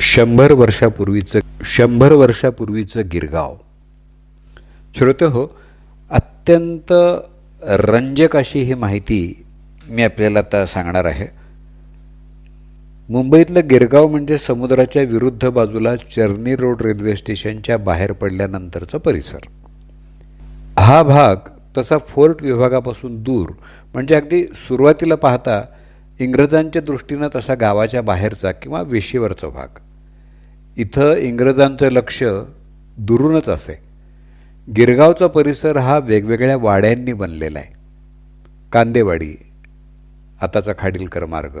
शंभर वर्षापूर्वीचं शंभर वर्षापूर्वीचं गिरगाव. श्रोते हो अत्यंत रंजक अशी ही माहिती मी आपल्याला आता सांगणार आहे. मुंबईतलं गिरगाव म्हणजे समुद्राच्या विरुद्ध बाजूला चर्नी रोड रेल्वे स्टेशनच्या बाहेर पडल्यानंतरचा परिसर. हा भाग तसा फोर्ट विभागापासून दूर म्हणजे अगदी सुरुवातीला पाहता इंग्रजांच्या दृष्टीनं तसा गावाच्या बाहेरचा किंवा वेशीवरचा भाग. इथं इंग्रजांचं लक्ष दुरूनच असे. गिरगावचा परिसर हा वेगवेगळ्या वाड्यांनी बनलेला आहे. कांदेवाडी आताचा खाडीलकर मार्ग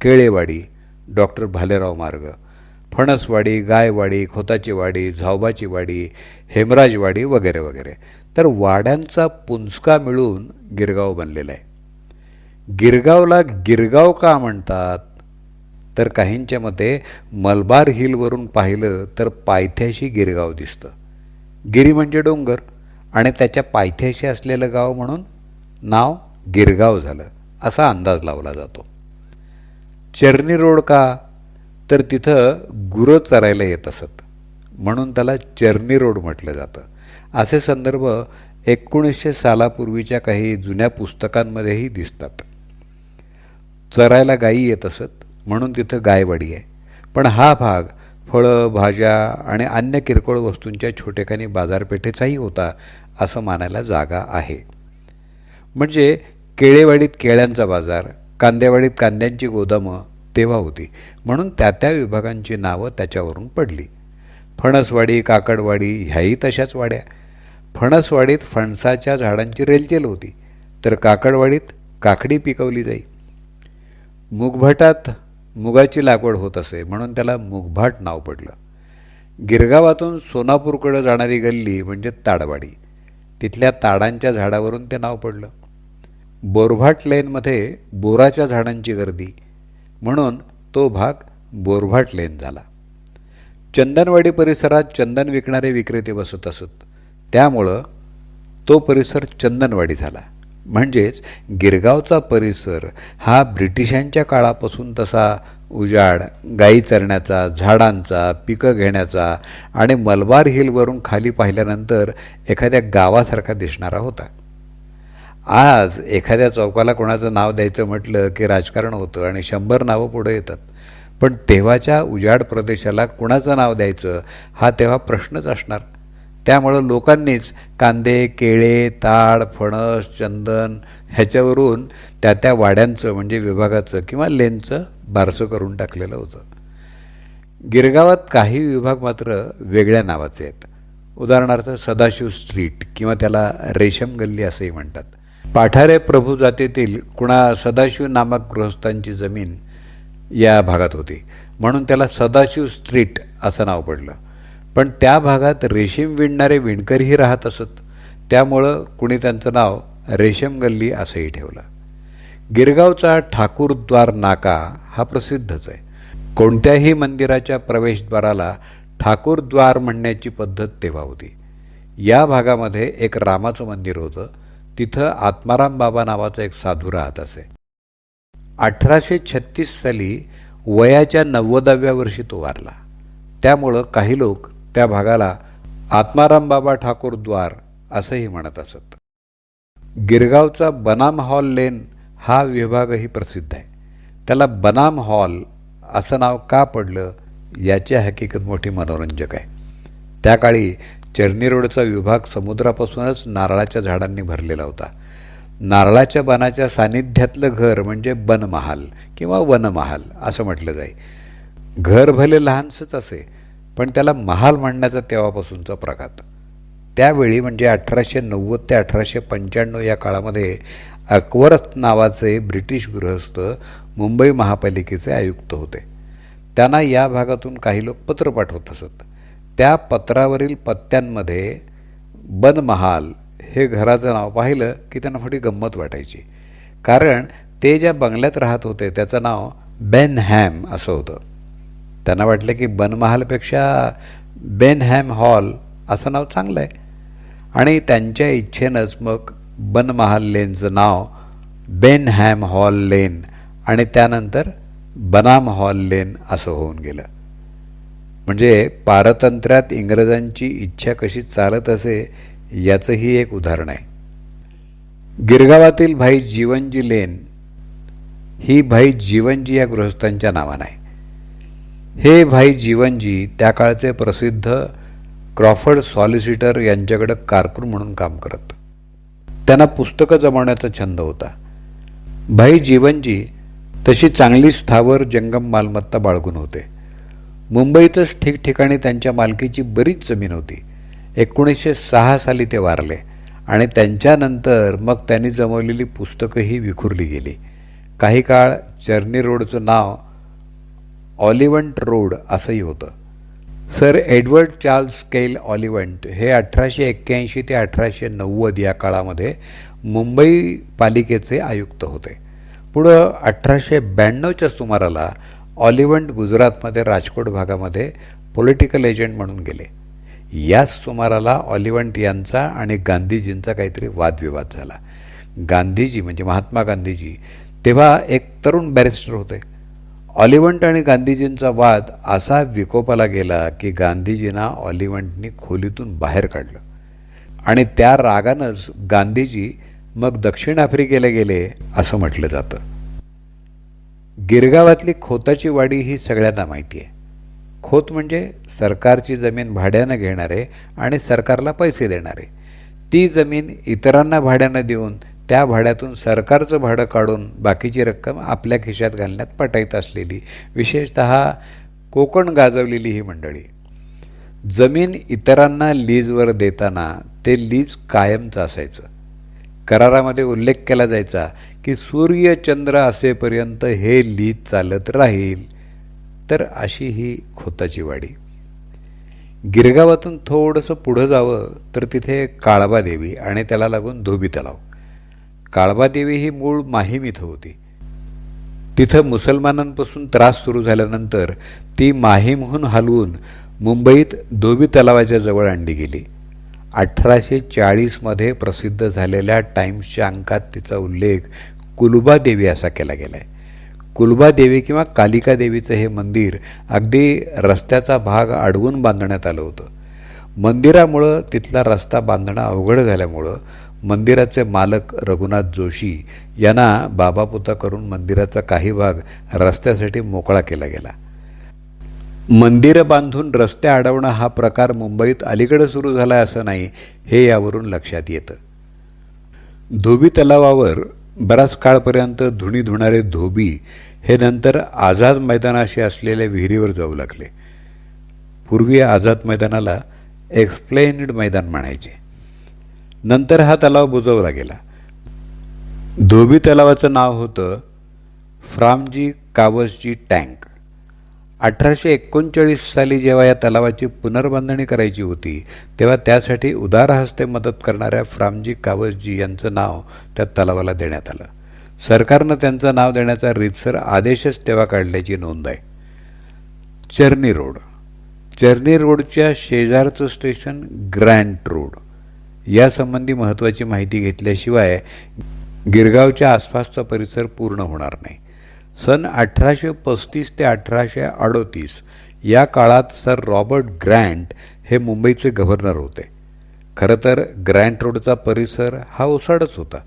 केळेवाडी डॉक्टर भालेराव मार्ग फणसवाडी गायवाडी खोताची वाडी झावबाची वाडी हेमराजवाडी वगैरे वगैरे. तर वाड्यांचा पुंजका मिळून गिरगाव बनलेला आहे. गिरगावला गिरगाव का म्हणतात? तर काहींच्या मते मलबार हिलवरून पाहिलं तर पायथ्याशी गिरगाव दिसतं. गिरी म्हणजे डोंगर आणि त्याच्या पायथ्याशी असलेलं गाव म्हणून नाव गिरगाव झालं असा अंदाज लावला जातो. चरणी रोड का? तर तिथं गुरं चरायला येत असत म्हणून त्याला चरणी रोड म्हटलं जातं. असे संदर्भ एकोणीसशे सालापूर्वीच्या काही जुन्या पुस्तकांमध्येही दिसतात. चरायला गायी येत असत म्हणून तिथं गायवाडी आहे. पण हा भाग फळं भाज्या आणि अन्य किरकोळ वस्तूंच्या छोटेखानी बाजारपेठेचाही होता असं मानायला जागा आहे. म्हणजे केळेवाडीत केळ्यांचा बाजार कांद्यावाडीत कांद्यांची गोदामं तेव्हा होती. म्हणून त्या त्या विभागांची नावं त्याच्यावरून पडली. फणसवाडी काकडवाडी ह्याही तशाच वाड्या. फणसवाडीत फणसाच्या झाडांची रेलचेल होती. तर काकडवाडीत काकडी पिकवली जाई. मुगभाटात मुगाची लागवड होत असे म्हणून त्याला मुगभाट नाव पडलं. गिरगावातून सोनापूरकडं जाणारी गल्ली म्हणजे ताडवाडी. तिथल्या ताडांच्या झाडावरून ते नाव पडलं. बोरभाट लेनमध्ये बोराच्या झाडांची गर्दी. म्हणून तो भाग बोरभाट लेन झाला. चंदनवाडी परिसरात चंदन विकणारे विक्रेते बसत असत. त्यामुळं तो परिसर चंदनवाडी झाला. म्हणजेच गिरगावचा परिसर हा ब्रिटिशांच्या काळापासून तसा उजाड गाई चरण्याचा झाडांचा पिकं घेण्याचा आणि मलबार हिलवरून खाली पाहिल्यानंतर एखाद्या गावासारखा दिसणारा होता. आज एखाद्या चौकाला कोणाचं नाव द्यायचं म्हटलं की राजकारण होतं आणि शंभर नावं पुढं येतात. पण तेव्हाच्या उजाड प्रदेशाला कुणाचं नाव द्यायचं हा तेव्हा प्रश्नच असणार. त्यामुळं लोकांनीच कांदे केळे ताड फणस चंदन ह्याच्यावरून त्या त्या वाड्यांचं म्हणजे विभागाचं किंवा लेनचं बारसं करून टाकलेलं होतं. गिरगावात काही विभाग मात्र वेगळ्या नावाचे आहेत. उदाहरणार्थ सदाशिव स्ट्रीट किंवा त्याला रेशम गल्ली असंही म्हणतात. पाठारे प्रभू जातीतील कुणा सदाशिव नामक गृहस्थांची जमीन या भागात होती. म्हणून त्याला सदाशिव स्ट्रीट असं नाव पडलं. पण त्या भागात रेशीम विणणारे विणकरही राहत असत. त्यामुळं कुणी त्यांचं नाव रेशम गल्ली असंही ठेवलं. गिरगावचा ठाकूरद्वार नाका हा प्रसिद्धच आहे. कोणत्याही मंदिराच्या प्रवेशद्वाराला ठाकूरद्वार म्हणण्याची पद्धत तेव्हा होती. या भागामध्ये एक रामाचं मंदिर होतं. तिथं आत्माराम बाबा नावाचा एक साधू राहत असे. अठराशे छत्तीस साली वयाच्या नव्वदाव्या वर्षी तो वारला. त्यामुळं काही लोक त्या भागाला आत्माराम बाबा ठाकूर द्वार असंही म्हणत असत. गिरगावचा बनाम हॉल लेन हा विभागही प्रसिद्ध आहे. त्याला बनाम हॉल असं नाव का पडलं याची हकीकत मोठी मनोरंजक आहे. त्या काळी चर्नी रोडचा विभाग समुद्रापासूनच नारळाच्या झाडांनी भरलेला होता. नारळाच्या बनाच्या सानिध्यातलं घर म्हणजे बनमहाल किंवा वनमहाल असं म्हटलं जाई. घर भले लहानसंच असे पण त्याला महाल म्हणण्याचा तेव्हापासूनचा प्रघात त्यावेळी म्हणजे अठराशे नव्वद ते अठराशे पंच्याण्णव या काळामध्ये अकबरत नावाचे ब्रिटिश गृहस्थ मुंबई महापालिकेचे आयुक्त होते. त्यांना या भागातून काही लोक पत्र पाठवत असत. त्या पत्रावरील पत्त्यांमध्ये बनमहाल हे घराचं नाव पाहिलं की त्यांना मोठी गंमत वाटायची. कारण ते ज्या बंगल्यात राहत होते त्याचं नाव बेनहॅम असं होतं. त्यांना वाटलं की बनमहालपेक्षा बेनहॅम हॉल असं नाव चांगलं आहे. आणि त्यांच्या इच्छेनंच मग बनमहाल लेनचं नाव बेनहॅम हॉल लेन आणि त्यानंतर बनाम हॉल लेन असं होऊन गेलं. म्हणजे पारतंत्र्यात इंग्रजांची इच्छा कशी चालत असे याचंही एक उदाहरण आहे. गिरगावातील भाई जीवनजी लेन ही भाई जीवनजी या गृहस्थांच्या नावानं आहे. हे भाई जीवनजी त्या काळचे प्रसिद्ध क्रॉफर्ड सॉलिसिटर यांच्याकडं कारकून म्हणून काम करत. त्यांना पुस्तकं जमवण्याचा छंद होता. भाई जीवनजी तशी चांगली स्थावर जंगम मालमत्ता बाळगून होते. मुंबईतच ठिकठिकाणी त्यांच्या मालकीची बरीच जमीन होती. एकोणीसशे सहा साली ते वारले आणि त्यांच्यानंतर मग त्यांनी जमवलेली पुस्तकंही विखुरली गेली. काही काळ चर्नी रोडचं नाव ऑलिव्हंट रोड असंही होतं. सर एडवर्ड चार्ल्स केल ऑलिव्हंट हे अठराशे एक्क्याऐंशी ते अठराशे नव्वद या काळामध्ये मुंबई पालिकेचे आयुक्त होते. पुढं अठराशे ब्याण्णवच्या सुमाराला ऑलिव्हंट गुजरातमध्ये राजकोट भागामध्ये पॉलिटिकल एजंट म्हणून गेले. याच सुमाराला ऑलिव्हंट यांचा आणि गांधीजींचा काहीतरी वादविवाद झाला. गांधीजी म्हणजे महात्मा गांधीजी तेव्हा एक तरुण बॅरिस्टर होते. ऑलिव्हंट आणि गांधीजींचा वाद असा विकोपाला गेला की गांधीजींना ऑलिव्हंटनी खोलीतून बाहेर काढलं. आणि त्या रागानंच गांधीजी मग दक्षिण आफ्रिकेला गेले असं म्हटलं जातं. गिरगावातली खोताची वाडी ही सगळ्यांना माहिती आहे खोत म्हणजे सरकारची जमीन भाड्यानं घेणारे आणि सरकारला पैसे देणारे. ती जमीन इतरांना भाड्यानं देऊन त्या भाड्यातून सरकारचं भाडं काढून बाकीची रक्कम आपल्या खिशात घालण्यात पटाईत असलेली विशेषत कोकण गाजवलेली ही मंडळी. जमीन इतरांना लीजवर देताना ते लीज कायमचं असायचं. करारामध्ये उल्लेख केला जायचा की सूर्य चंद्र असेपर्यंत हे लीज चालत राहील तर अशी ही खोताची वाडी. गिरगावातून थोडंसं पुढं जावं तर तिथे काळबा देवी आणि त्याला लागून धोबी तलाव. काळबादेवी ही मूळ माहीम इथं होती. तिथं मुसलमानांपासून त्रास सुरू झाल्यानंतर ती माहीमहून हलवून मुंबईत धोबी तलावाच्या जवळ आणली गेली. अठराशे चाळीसमध्ये प्रसिद्ध झालेल्या टाईम्सच्या अंकात तिचा उल्लेख कुलबा देवी असा केला गेला आहे कुलबा देवी किंवा कालिका देवीचं हे मंदिर अगदी रस्त्याचा भाग अडवून बांधण्यात आलं होतं. मंदिरामुळं तिथला रस्ता बांधणं अवघड झाल्यामुळं मंदिराचे मालक रघुनाथ जोशी यांना बाबापुता करून मंदिराचा काही भाग रस्त्यासाठी मोकळा केला गेला. मंदिरं बांधून रस्ते अडवणं हा प्रकार मुंबईत अलीकडे सुरू झाला असं नाही हे यावरून लक्षात येतं. धोबी तलावावर बराच काळपर्यंत धुणी धुणारे धोबी हे नंतर आझाद मैदानाशी असलेल्या विहिरीवर जाऊ लागले. पूर्वी आझाद मैदानाला एक्सप्लेन्ड मैदान म्हणायचे. नंतर हा तलाव बुजवला गेला. धोबी तलावाचं नाव होतं फ्रामजी कावसजी टँक. अठराशे एकोणचाळीस साली जेव्हा या तलावाची पुनर्बांधणी करायची होती तेव्हा त्यासाठी उदार हस्ते मदत करणाऱ्या फ्रामजी कावसजी यांचं नाव त्या तलावाला देण्यात आलं. सरकारनं त्यांचं नाव देण्याचा रीतसर आदेशच तेव्हा काढल्याची नोंद आहे. चर्नी रोड. चर्नी रोडच्या शेजारचं स्टेशन ग्रँड रोड. यासंबंधी महत्त्वाची माहिती घेतल्याशिवाय गिरगावच्या आसपासचा परिसर पूर्ण होणार नाही. सन अठराशे पस्तीस ते अठराशे अडोतीस या काळात सर रॉबर्ट ग्रँट हे मुंबईचे गव्हर्नर होते. खरं तर ग्रँट रोडचा परिसर हा ओसाडच होता.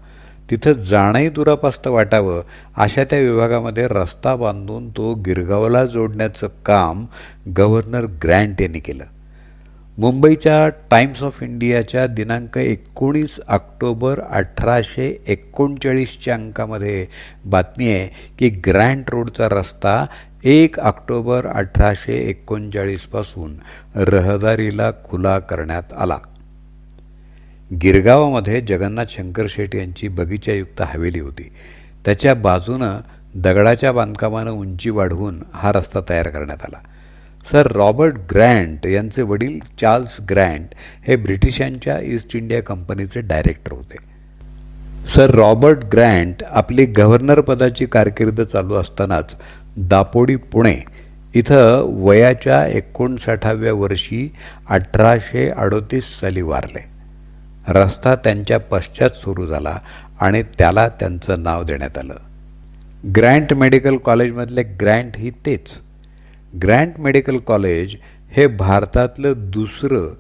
तिथं जाणंही दुरापास्त वाटावं अशा त्या विभागामध्ये रस्ता बांधून तो गिरगावला जोडण्याचं काम गव्हर्नर ग्रँट यांनी केलं. मुंबईच्या टाइम्स ऑफ इंडियाच्या दिनांक एकोणीस ऑक्टोबर अठराशे एकोणचाळीसच्या अंकामध्ये बातमी आहे की ग्रँड रोडचा रस्ता एक ऑक्टोबर अठराशे एकोणचाळीसपासून रहदारीला खुला करण्यात आला. गिरगावामध्ये जगन्नाथ शंकर शेट यांची बगीचायुक्त हवेली होती. त्याच्या बाजूनं दगडाच्या बांधकामानं उंची वाढवून हा रस्ता तयार करण्यात आला. सर रॉबर्ट ग्रँट यांचे वडील चार्ल्स ग्रँट हे ब्रिटिशांच्या ईस्ट इंडिया कंपनीचे डायरेक्टर होते. सर रॉबर्ट ग्रँट आपली गव्हर्नर पदाची कारकीर्द चालू असतानाच दापोडी पुणे इथं वयाच्या एकोणसाठाव्या वर्षी अठराशे अडोतीस साली वारले. रस्ता त्यांच्या पश्चात सुरू झाला आणि त्याला त्यांचं नाव देण्यात आलं. ग्रँट मेडिकल कॉलेजमधले ग्रँट ही तेच ग्रँट मेडिकल कॉलेज हे भारतातलं दुसरं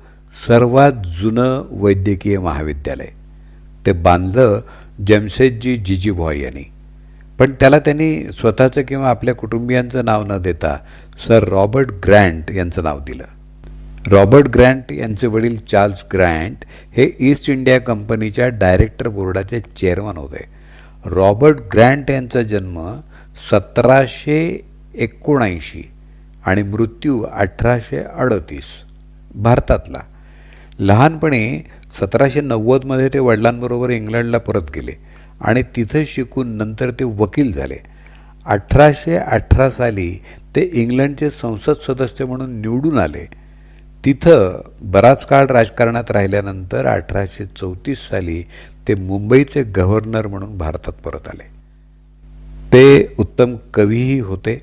सर्वात जुनं वैद्यकीय महाविद्यालय. ते बांधलं जमशेदजी जिजीभॉय यांनी. पण त्याला त्यांनी स्वतःचं किंवा आपल्या कुटुंबियांचं नाव न देता सर रॉबर्ट ग्रँट यांचं नाव दिलं. रॉबर्ट ग्रँट यांचे वडील चार्ल्स ग्रँट हे ईस्ट इंडिया कंपनीच्या डायरेक्टर बोर्डाचे चेअरमन होते. रॉबर्ट ग्रँट यांचा जन्म सतराशे एकोणऐंशी आणि मृत्यू अठराशे अडतीस. भारतातला. लहानपणी सतराशे नव्वदमध्ये ते वडिलांबरोबर इंग्लंडला परत गेले आणि तिथं शिकून नंतर ते वकील झाले. अठराशे अठरा साली ते इंग्लंडचे संसद सदस्य म्हणून निवडून आले. तिथं बराच काळ राजकारणात राहिल्यानंतर अठराशे चौतीस साली ते मुंबईचे गव्हर्नर म्हणून भारतात परत आले. ते उत्तम कवीही होते.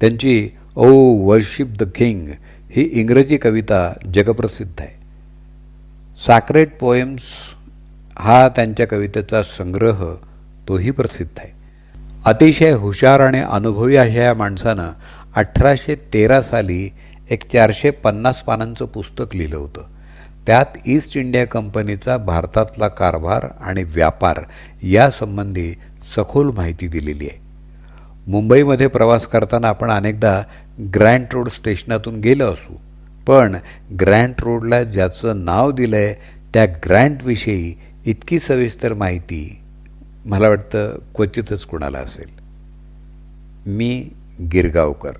त्यांची ओ वर्शिप द किंग ही इंग्रजी कविता जगप्रसिद्ध आहे. साक्रेट पोएम्स हा त्यांच्या कवितेचा संग्रह तोही प्रसिद्ध आहे. अतिशय हुशार आणि अनुभवी अशा या माणसानं अठराशे तेरा साली एक चारशे पन्नास पानांचं पुस्तक लिहिलं होतं. त्यात ईस्ट इंडिया कंपनीचा भारतातला कारभार आणि व्यापार यासंबंधी सखोल माहिती दिलेली आहे. मुंबईमध्ये प्रवास करताना आपण अनेकदा ग्रँट रोड स्टेशनातून गेलो असू. पण ग्रँड रोडला ज्याचं नाव दिलं आहे त्या ग्रँटविषयी इतकी सविस्तर माहिती मला वाटतं क्वचितच कुणाला असेल. मी गिरगावकर.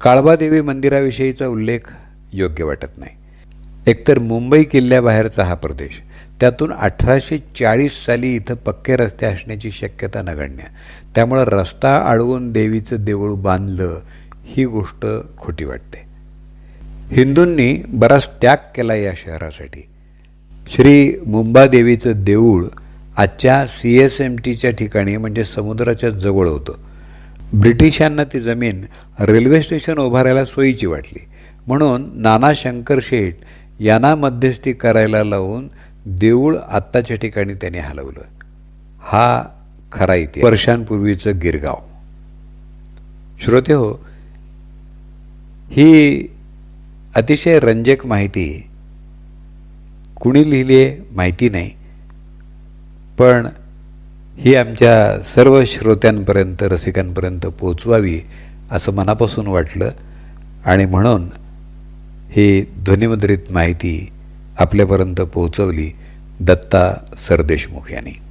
काळबादेवी मंदिराविषयीचा उल्लेख योग्य वाटत नाही. एकतर मुंबई किल्ल्याबाहेरचा हा प्रदेश त्यातून अठराशे चाळीस साली इथं पक्के रस्ते असण्याची शक्यता नगण्य. त्यामुळं रस्ता अडवून देवीचं देऊळ बांधलं ही गोष्ट खोटी वाटते. हिंदूंनी बराच त्याग केला या शहरासाठी. श्री मुंबादेवीचं देऊळ आजच्या सी एस एम टीच्या ठिकाणी म्हणजे समुद्राच्या जवळ होतं. ब्रिटिशांना ती जमीन रेल्वे स्टेशन उभारायला सोयीची वाटली. म्हणून नाना शंकर शेठ यांना मध्यस्थी करायला लावून देऊळ आत्ताच्या ठिकाणी त्याने हलवलं. हा खरा इतिहास. वर्षांपूर्वीचं गिरगाव. श्रोते हो ही अतिशय रंजक माहिती कुणी लिहिली आहे माहिती नाही पण ही आमच्या सर्व श्रोत्यांपर्यंत रसिकांपर्यंत पोचवावी असं मनापासून वाटलं आणि म्हणून ही ध्वनिमुद्रित माहिती आपल्यापर्यंत पोहोचवली दत्ता सरदेशमुख यांनी.